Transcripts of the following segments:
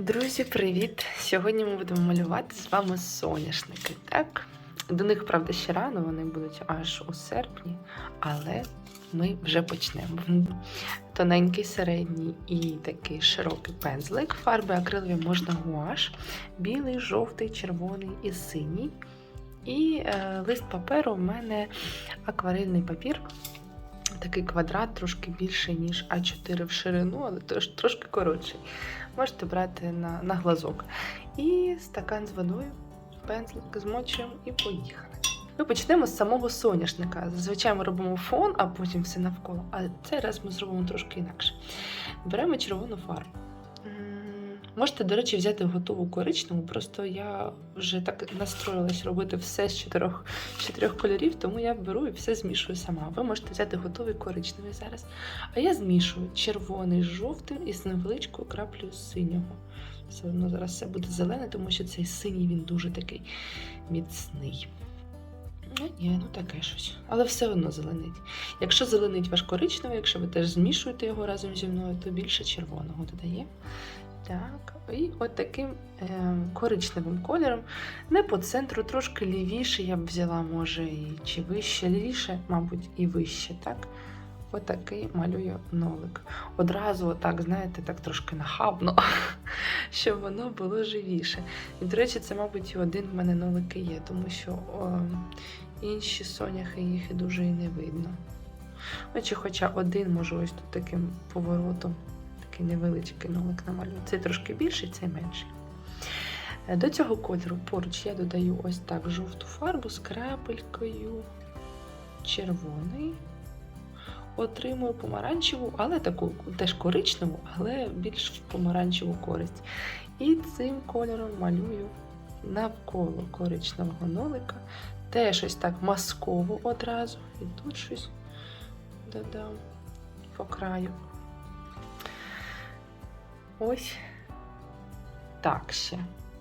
Друзі, привіт! Сьогодні ми будемо малювати з вами соняшники. Так, до них, правда, ще рано, вони будуть аж у серпні, але ми вже почнемо. Тоненький середній і такий широкий пензлик. Фарби акрилові можна гуаш, білий, жовтий, червоний і синій. І е, лист паперу в мене акварельний папір. Такий квадрат трошки більший, ніж А4 в ширину, але трошки коротший. Можете брати на, на глазок. І стакан з водою, пензлик змочуємо і поїхали. Ми почнемо з самого соняшника. Зазвичай ми робимо фон, а потім все навколо. А цей раз ми зробимо трошки інакше. Беремо червону фарбу. Можете, до речі, взяти готову коричневу, просто я вже так настроїлась робити все з чотирьох, чотирьох кольорів, тому я беру і все змішую сама. Ви можете взяти готовий коричневий зараз. А я змішую червоний з жовтим і з невеличкою краплею синього. Все одно зараз все буде зелене, тому що цей синій він дуже такий міцний. Ну, ні, ну таке щось. Але все одно зеленить. Якщо зеленить ваш коричневий, якщо ви теж змішуєте його разом зі мною, то більше червоного додає. Так, і от таким е, коричневим кольором, не по центру, трошки лівіше я б взяла, може, і чи вище, лівіше, мабуть, і вище, так? Отакий малюю нолик. Одразу, так, знаєте, так трошки нахабно, щоб воно було живіше. І, до речі, це, мабуть, і один в мене нолик і є, тому що о, інші соняхи їх і дуже і не видно. Ну, хоча один, може, ось тут таким поворотом, такий невеличкий нолик намалюю. Цей трошки більший, цей менший. Е, До цього кольору поруч я додаю ось так жовту фарбу з крапелькою червоний отримую помаранчеву, але таку теж коричневу, але більш в помаранчеву користь. І цим кольором малюю навколо коричневого нолика. Теж ось так масково одразу. І тут щось додам по краю. Ось так ще.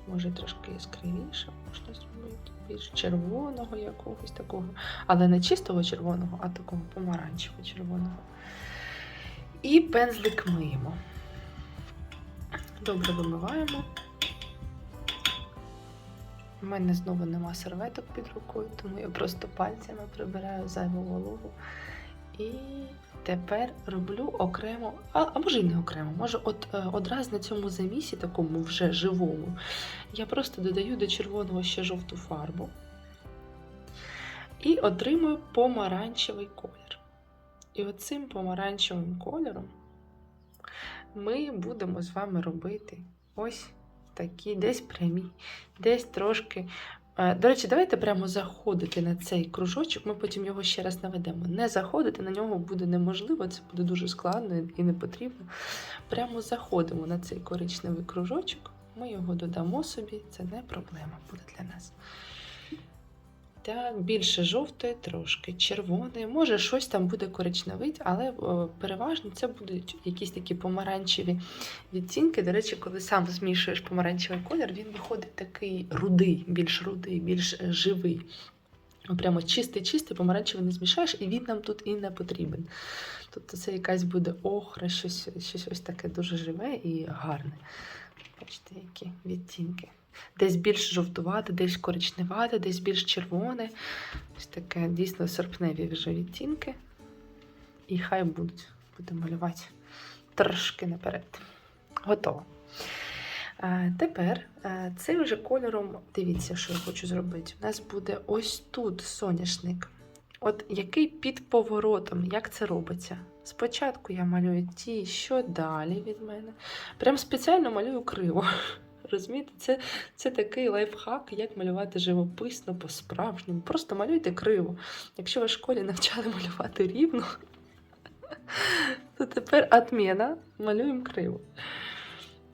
Може трошки яскравіше можна зробити. Більш червоного якогось такого. Але не чистого червоного, а такого помаранчевого червоного. І пензлик миємо. Добре вимиваємо. У мене знову нема серветок під рукою, тому я просто пальцями прибираю зайву вологу. І тепер роблю окремо, а, а може й не окремо, може от е, одразу на цьому замісі, такому вже живому, я просто додаю до червоного ще жовту фарбу і отримую помаранчевий колір. І оцим помаранчевим кольором ми будемо з вами робити ось такі десь прямі, десь трошки. До речі, давайте прямо заходити на цей кружочок, ми потім його ще раз наведемо. Не заходити на нього буде неможливо, це буде дуже складно і не потрібно. Прямо заходимо на цей коричневий кружочок, ми його додамо собі, це не проблема буде для нас. Так, більше жовтої, трошки червоної. Може, щось там буде коричневить, але о, переважно це будуть якісь такі помаранчеві відтінки. До речі, коли сам змішуєш помаранчевий колір, він виходить такий рудий, більш рудий, більш е, живий. Ну, Прямо чистий-чистий, помаранчевий не змішаєш, і він нам тут і не потрібен. Тобто це якась буде охра, щось, щось ось таке дуже живе і гарне. Бачите, які відтінки. Десь більш жовтувате, десь коричневате, десь більш червоне. Ось таке дійсно серпневі вже відтінки. І хай будуть. Будемо малювати трошки наперед. Готово. Е, Тепер е, цим вже кольором, дивіться, що я хочу зробити. У нас буде ось тут соняшник. От який під поворотом, як це робиться? Спочатку я малюю ті, що далі від мене. Прям спеціально малюю криво. Розумієте, це, це такий лайфхак, як малювати живописно, по-справжньому. Просто малюйте криво. Якщо вас в школі навчали малювати рівно, то тепер отміна малюємо криво.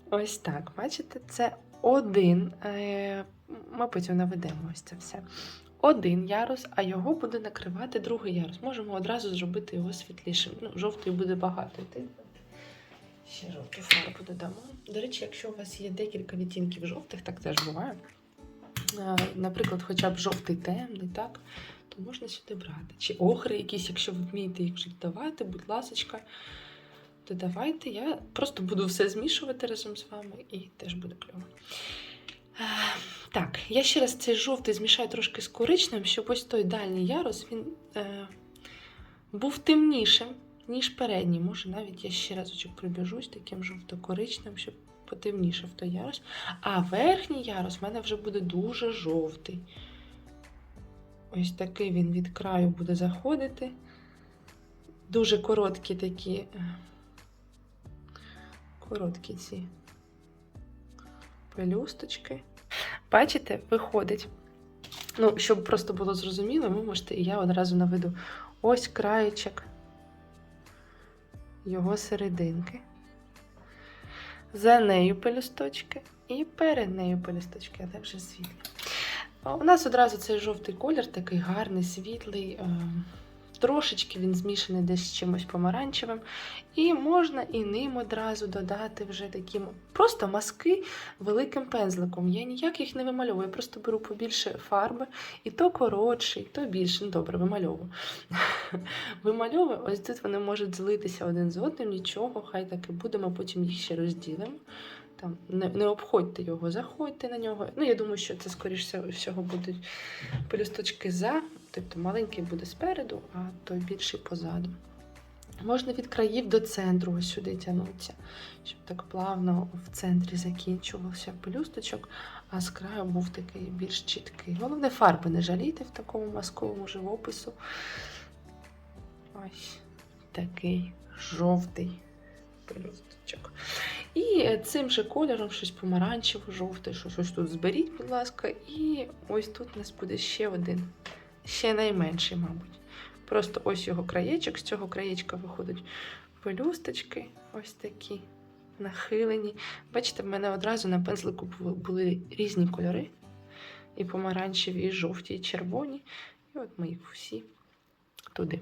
Ось так, бачите, це один. е, Ми наведемо ось це все. Один ярус, а його буде накривати другий ярус. Можемо одразу зробити його світлішим. Ну, жовтий буде багато йти. Ще жовту фарбу додамо. До речі, якщо у вас є декілька відтінків жовтих, так теж буває. Е, Наприклад, хоча б жовтий темний, так, то можна сюди брати. Чи охри якісь, якщо ви вмієте їх вже давати, будь ласочка, додавайте. Я просто буду все змішувати разом з вами і теж буде кльово. Е, Так, я ще раз цей жовтий змішаю трошки з коричневим, щоб ось той дальній ярус він е, був темнішим, ніж передній. Може, навіть я ще разочок прибіжусь таким жовто-коричневим, щоб потемнішав той ярус. А верхній ярус в мене вже буде дуже жовтий. Ось такий він від краю буде заходити. Дуже короткі такі. е, Короткі ці пелюсточки. Бачите, виходить. Ну, щоб просто було зрозуміло, ви можете, і я одразу наведу ось краєчок його серединки. За нею пелюсточки і перед нею пелюсточки, а також світлі. У нас одразу цей жовтий колір такий гарний, світлий. Трошечки він змішаний десь з чимось помаранчевим. І можна і ним одразу додати вже такі просто маски великим пензликом. Я ніяк їх не вимальовую, я просто беру побільше фарби, і то коротше, і то більше. Ну добре, вимальовую. Вимальовую, ось тут вони можуть злитися один з одним, нічого, хай так і буде, потім їх ще розділимо. Там не, не обходьте його, заходьте на нього. Ну, я думаю, що це, скоріш всього, будуть пелюсточки за, тобто маленький буде спереду, а той більший позаду. Можна від країв до центру сюди тягнутися, щоб так плавно в центрі закінчувався пелюсточок, а з краю був такий більш чіткий. Головне, фарби не жалійте в такому масковому живопису. Ось такий жовтий пелюсточок. І цим же кольором щось помаранчево-жовте, щось тут зберіть, будь ласка, і ось тут у нас буде ще один, ще найменший, мабуть. Просто ось його краєчок, з цього краєчка виходять пелюсточки, ось такі нахилені. Бачите, в мене одразу на пензлику були різні кольори. І помаранчеві, і жовті, і червоні. І от ми їх всі туди.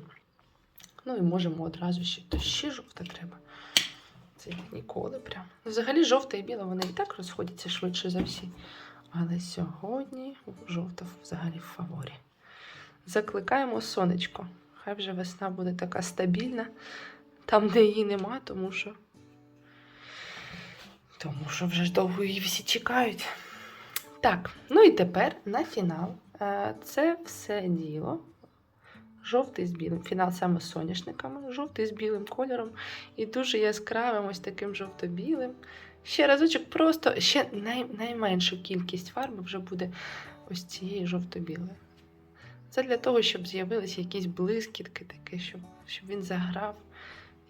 Ну і можемо одразу ще, то ще жовта треба. Це ніколи прям. Ну, Взагалі жовта і біла вони і так розходяться швидше за всі. Але сьогодні жовта взагалі в фаворі. Закликаємо сонечко. Хай вже весна буде така стабільна, там, де її нема, тому що. Тому що вже ж довго її всі чекають. Так, ну і тепер на фінал. Е, Це все діло. Жовтий з білим. Фінал саме з соняшниками, жовтий з білим кольором і дуже яскравим, ось таким жовто-білим. Ще разочок, просто ще най, найменшу кількість фарби вже буде ось цієї жовто-білої. Це для того, щоб з'явилися якісь блискітки, таке, щоб, щоб він заграв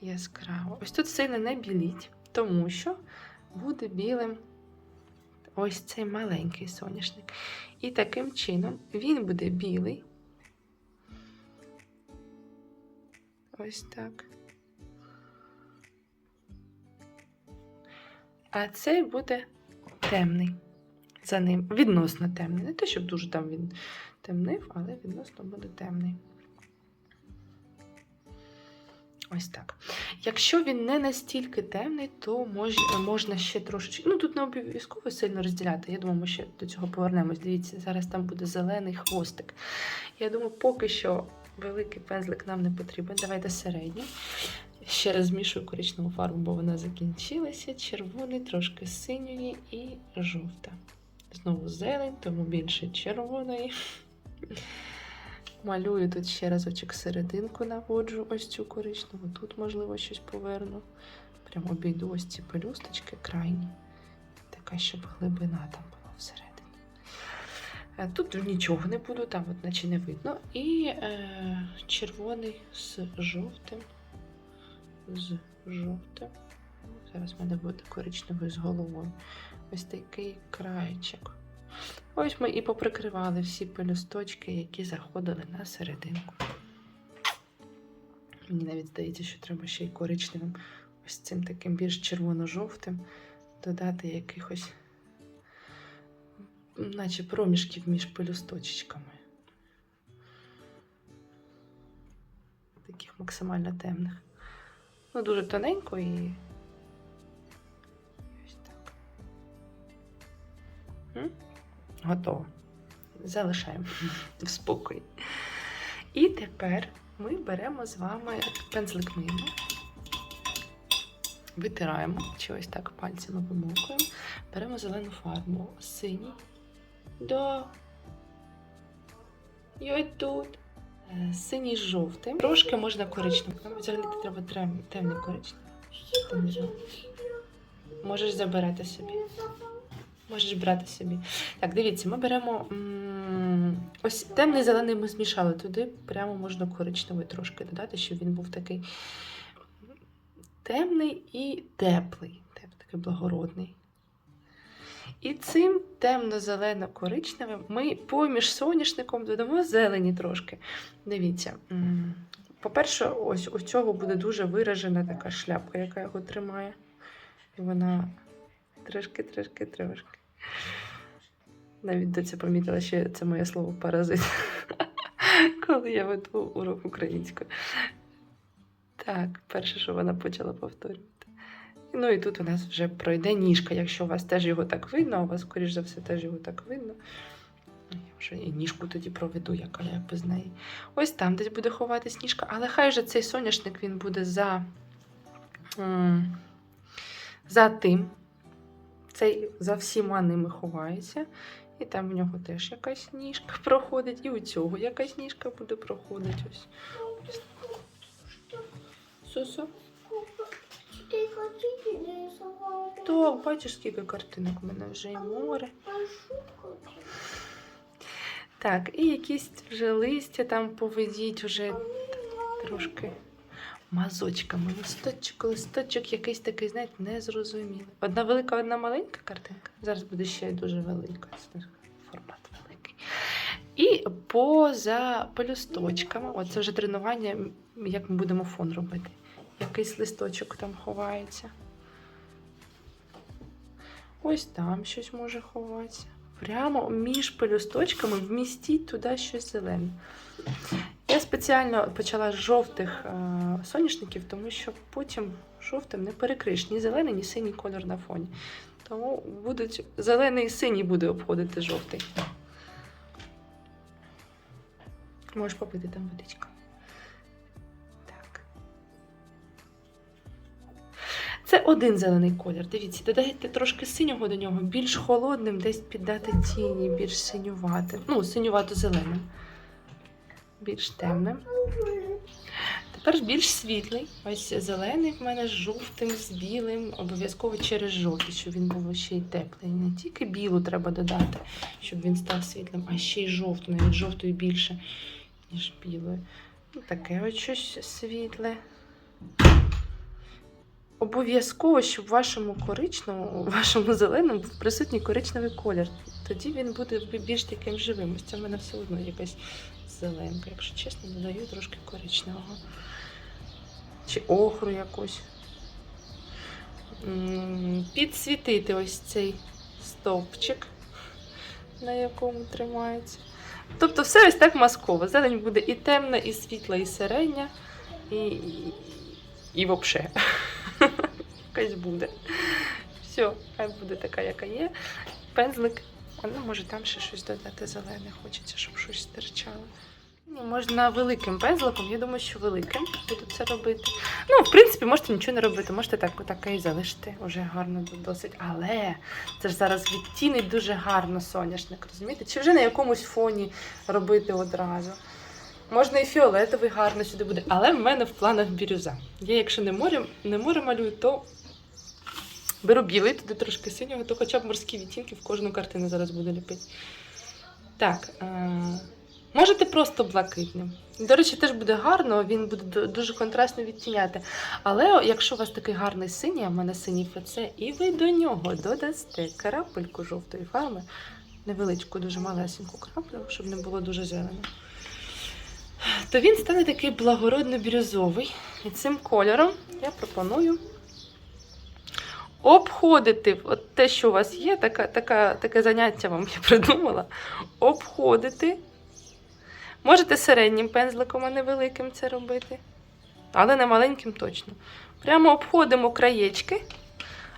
яскраво. Ось тут сильно не біліть, тому що буде білим ось цей маленький соняшник. І таким чином він буде білий. Ось так. А цей буде темний за ним. Відносно темний. Не те, щоб дуже там він темнив, але відносно буде темний. Ось так. Якщо він не настільки темний, то мож, можна ще трошечки. Ну, тут не обов'язково сильно розділяти. Я думаю, ми ще до цього повернемось. Дивіться, зараз там буде зелений хвостик. Я думаю, поки що великий пензлик нам не потрібен. Давайте середній. Ще раз змішую коричневу фарбу, бо вона закінчилася. Червоний, трошки синьої і жовта. Знову зелень, тому більше червоної. Малюю тут ще разочок серединку наводжу, ось цю коричневу. Тут, можливо, щось поверну. Прямо обійду ось ці пелюсточки крайні. Така, щоб глибина там була всередині. Е, Тут нічого не буду, там от наче не видно. І е, червоний з жовтим. З жовтим. Зараз в мене буде коричневий з головою. Ось такий краєчок. Ось ми і поприкривали всі пелюсточки, які заходили на серединку. Мені навіть здається, що треба ще й коричневим, ось цим таким більш червоно-жовтим, додати якихось, наче проміжків між пелюсточечками. Таких максимально темних. Ну, дуже тоненько і. Ось так. Готово. Залишаємо в спокої. І тепер ми беремо з вами пензлик мило. витираємо, чи ось так пальцями вимовкуємо. Беремо зелену фарбу, синій. Да. Я й тут. Е, Синій з жовтим. Трошки можна коричневим. Взагалі треба темний коричневий. Можеш забирати собі. Можеш брати собі. Так, дивіться, ми беремо ось темний зелений ми змішали туди, прямо можна коричневий трошки додати, щоб він був такий темний і теплий, теп- такий благородний. І цим темно-зелено-коричневим ми поміж соняшником додамо зелені трошки. Дивіться. По-перше, ось у цього буде дуже виражена така шляпка, яка його тримає. І вона трошки. Навіть доця помітила, що це моє слово паразит, коли я веду урок українською. Так, перше, що вона почала повторювати. Ну і тут у нас вже пройде ніжка. Якщо у вас теж його так видно, а у вас, скоріш за все, теж його так видно. Я вже і ніжку тоді проведу, яка я без неї. Ось там десь буде ховатись ніжка, але хай же цей соняшник він буде за, за тим. Цей за всіма ними ховається. І там в нього теж якась ніжка проходить, і у цього якась ніжка буде проходити. Ось. Ось. Так, бачиш, скільки картинок в мене вже і море. Так, і якісь вже листя там поведіть уже трошки мазочками. Листочок, листочок якийсь такий, знаєте, незрозумілий. Одна велика, одна маленька картинка. Зараз буде ще дуже велика. Формат великий. І поза пелюсточками, оце вже тренування, як ми будемо фон робити. Якийсь листочок там ховається. Ось там щось може ховатися. Прямо між пелюсточками вмістіть туди щось зелене. Я спеціально почала з жовтих е, соняшників, тому що потім жовтим не перекриєш ні зелений, ні синій кольор на фоні. Тому будуть зелений і синій буде обходити жовтий. Можеш попити там водичка. Це один зелений колір. Дивіться, додаєте трошки синього до нього, більш холодним, десь піддати тіні, більш синюватим. Ну, синювато-зеленим. Більш темним. Тепер більш світлий. Ось зелений в мене з жовтим, з білим, обов'язково через жовтий, щоб він був ще й теплий. Не тільки білу треба додати, щоб він став світлим, а ще й жовту, навіть жовтої більше, ніж білої. Ну, таке ось щось світле. Обов'язково, щоб в вашому коричневому, у вашому зеленому був присутній коричневий колір. Тоді він буде більш таким живим. Ось це в мене все одно якась зеленка. Якщо чесно, додаю трошки коричневого. Чи охру якусь. Підсвітити ось цей стовпчик, на якому тримається. Тобто все ось так масково. Зелень буде і темна, і світла, і середня, і, і, і взагалі. Якась буде. Все, хай буде така, яка є. Пензлик. Ну, може там ще щось додати зелене, хочеться, щоб щось стирчало. Ні, можна великим пензликом, я думаю, що великим буду це робити. Ну, в принципі, можете нічого не робити, можете так, так і залишити. Уже гарно досить. Але це ж зараз відтінить дуже гарно соняшник, розумієте? Чи вже на якомусь фоні робити одразу. Можна і фіолетовий гарно сюди буде, але в мене в планах бірюза. Я, якщо не море, не море малюю, то беру білий, туди трошки синього, то хоча б морські відтінки в кожну картину зараз буду ліпити. Так, е- можете просто блакитним. До речі, теж буде гарно, він буде дуже контрастно відтіняти. Але якщо у вас такий гарний синій, а в мене синій ФЦ, і ви до нього додасте крапельку жовтої фарби, невеличку, дуже малесеньку краплю, щоб не було дуже зелено то він стане такий благородно-бірюзовий. І цим кольором я пропоную обходити от те, що у вас є, така, така, таке заняття вам я придумала. Обходити. Можете середнім пензликом, а не великим це робити. Але не маленьким точно. Прямо обходимо краєчки,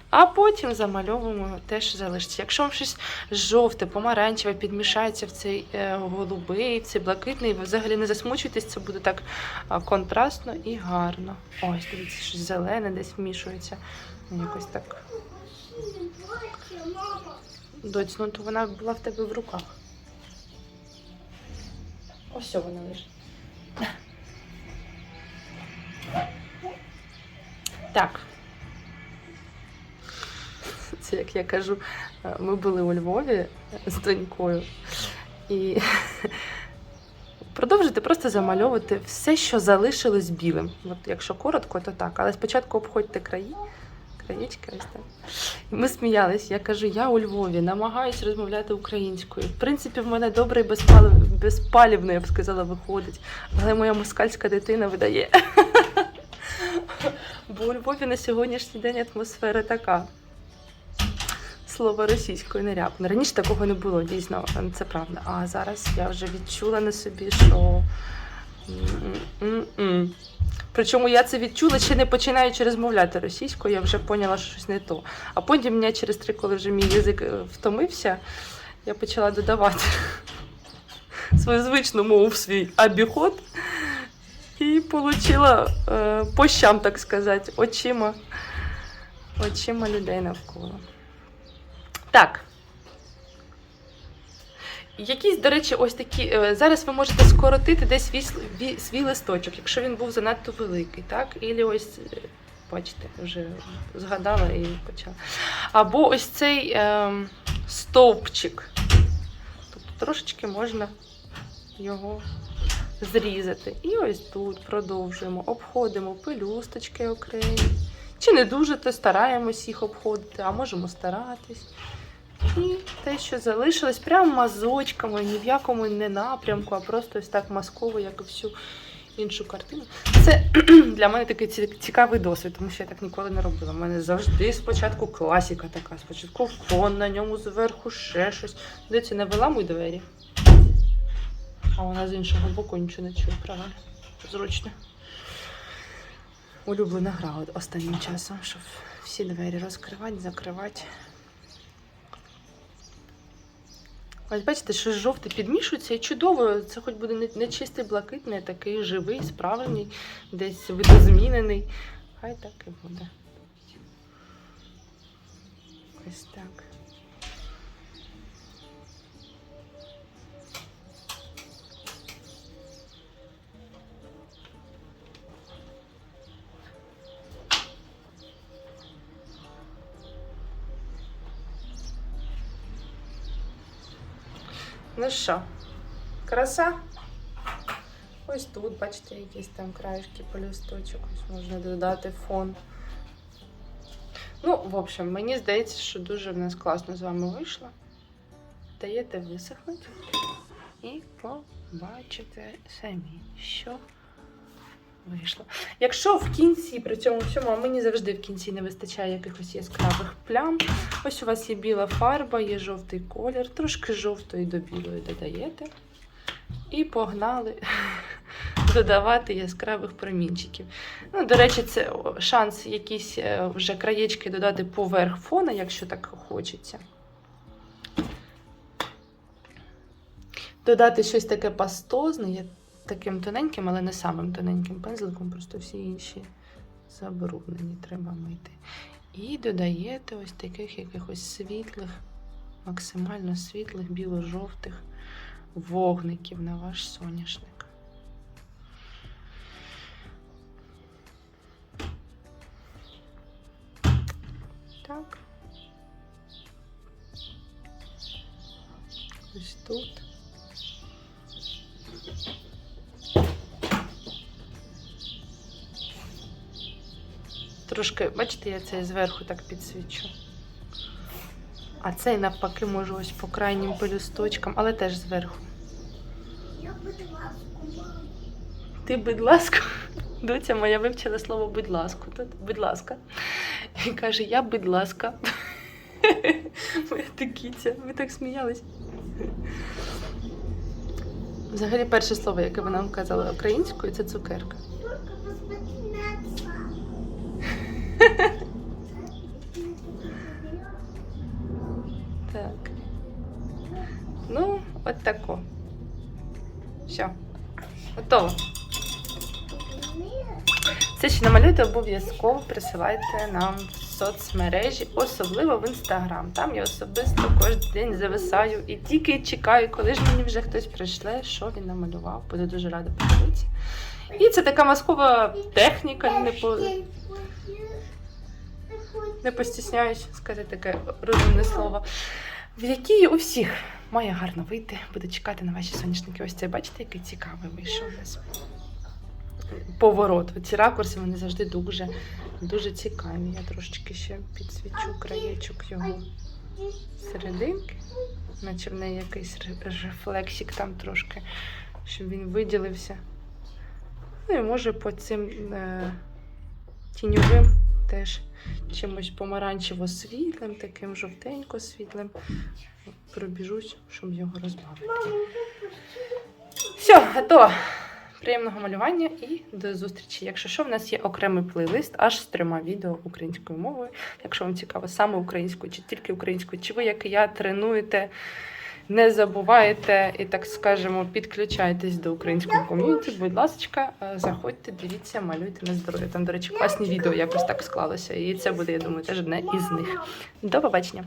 А потім замальовуємо те, що залишиться. Якщо вам щось жовте, помаранчеве підмішається в цей е, голубий, в цей блакитний, ви взагалі не засмучуйтесь, це буде так контрастно і гарно. Ось, дивіться, щось зелене десь вмішується. Ну, Якось так. Доць, ну то вона була в тебе в руках. Ось вона лежить. Так. Як я кажу, е, ми були у Львові з донькою. І продовжуйте просто замальовувати все, що залишилось білим. От якщо коротко, то так. Але спочатку обходьте краї, краєчки ось так. Ми сміялись. Я кажу, я у Львові намагаюсь розмовляти українською. В принципі, в мене добре і безпалив... безпалівно, я б сказала, виходить. Але моя москальська дитина видає. Бо у Львові на сьогоднішній день атмосфера така. Слово російською не ряпне. Раніше такого не було, дійсно, це правда. А зараз я вже відчула на собі, що. м-м-м. Причому я це відчула, ще не починаючи розмовляти російською, я вже поняла, що щось не то. А потім мене через три, коли вже мій язик е, втомився, я почала додавати свою звичну мову в свій обіход і отримала е, по щам, так сказати, очима, очима людей навколо. Так. Якісь, до речі, ось такі. е, Зараз ви можете скоротити десь свій, свій листочок, якщо він був занадто великий, так? Ілі ось, е, бачите, вже згадала і почала. Або ось цей ем, стовпчик. Тобто трошечки можна його зрізати. І ось тут продовжуємо, обходимо пелюсточки окремі. Чи не дуже, то стараємось їх обходити, а можемо старатись. І те, що залишилось, прямо мазочками, ні в якому не напрямку, а просто ось так масково, як і всю іншу картину. Це для мене такий цікавий досвід, тому що я так ніколи не робила. У мене завжди спочатку класіка така, спочатку фон, на ньому зверху ще щось. Дивіться, не виламуй двері. А вона з іншого боку нічого не чує, правильно? Зручно. Улюблена гра останнім часом, щоб всі двері розкривати, закривати. Ось бачите, що жовтий підмішується і чудово. Це хоч буде не, чистий блакитний, а такий живий, справжній, десь видозмінений. Хай так і буде. Ось так. Ну що, краса? Ось тут, бачите, якісь там краєшки полісточок, ось можна додати фон. Ну, в общем, мені здається, що дуже в нас класно з вами вийшло. Даєте висохнути і побачите самі, що вийшло. Якщо в кінці при цьому всьому, а мені завжди в кінці не вистачає якихось яскравих плям. Ось у вас є біла фарба, є жовтий колір, трошки жовтої до білої додаєте. І погнали додавати яскравих промінчиків. Ну, до речі, це шанс якісь е, вже краєчки додати поверх фона, якщо так хочеться. Додати щось таке пастозне, таким тоненьким, але не самим тоненьким пензликом, просто всі інші забруднені треба мити. І додаєте ось таких якихось світлих, максимально світлих, біло-жовтих вогників на ваш соняшник. Так. Ось тут. Трошки, бачите, я цей зверху так підсвічу. А цей навпаки можу ось по крайнім пелюсточкам, але теж зверху. Я будь ласку. Ти, будь ласка, доця моя вивчила слово будь ласку. Тут, будь ласка. І каже, я будь ласка. Моя тикіця. Ми так сміялись. Взагалі, перше слово, яке вона нам казала українською, це цукерка. Так. Ну, от тако. Все. Готово. Все, що намалюєте, обов'язково присилайте нам в соцмережі, особливо в інстаграм. Там я особисто кожен день зависаю і тільки чекаю, коли ж мені вже хтось прийшле, що він намалював. Буду дуже рада подивитися. І це така маскова техніка, не по не постісняюсь сказати таке розумне слово, в якій у всіх має гарно вийти. Буду чекати на ваші соняшники. Ось це бачите, який цікавий вийшов у нас. Поворот. Ці ракурси вони завжди дуже, дуже цікаві. Я трошечки ще підсвічу краєчок його серединки, наче в неї якийсь ре- рефлексик там трошки, щоб він виділився. Ну і може по цим е, тіньовим теж чимось помаранчево-світлим, таким жовтенько-світлим. Пробіжусь, щоб його розбавити. Все, готово. Приємного малювання і до зустрічі. Якщо що, в нас є окремий плейлист аж з трьома відео українською мовою. Якщо вам цікаво саме українською, чи тільки українською, чи ви, як і я, тренуєте, не забувайте і, так скажемо, підключайтесь до українського ком'юніті, будь ласка, е, заходьте, дивіться, малюйте на здоров'я. Там, до речі, класні відео якось так склалося. І це буде, я думаю, теж одне із них. До побачення!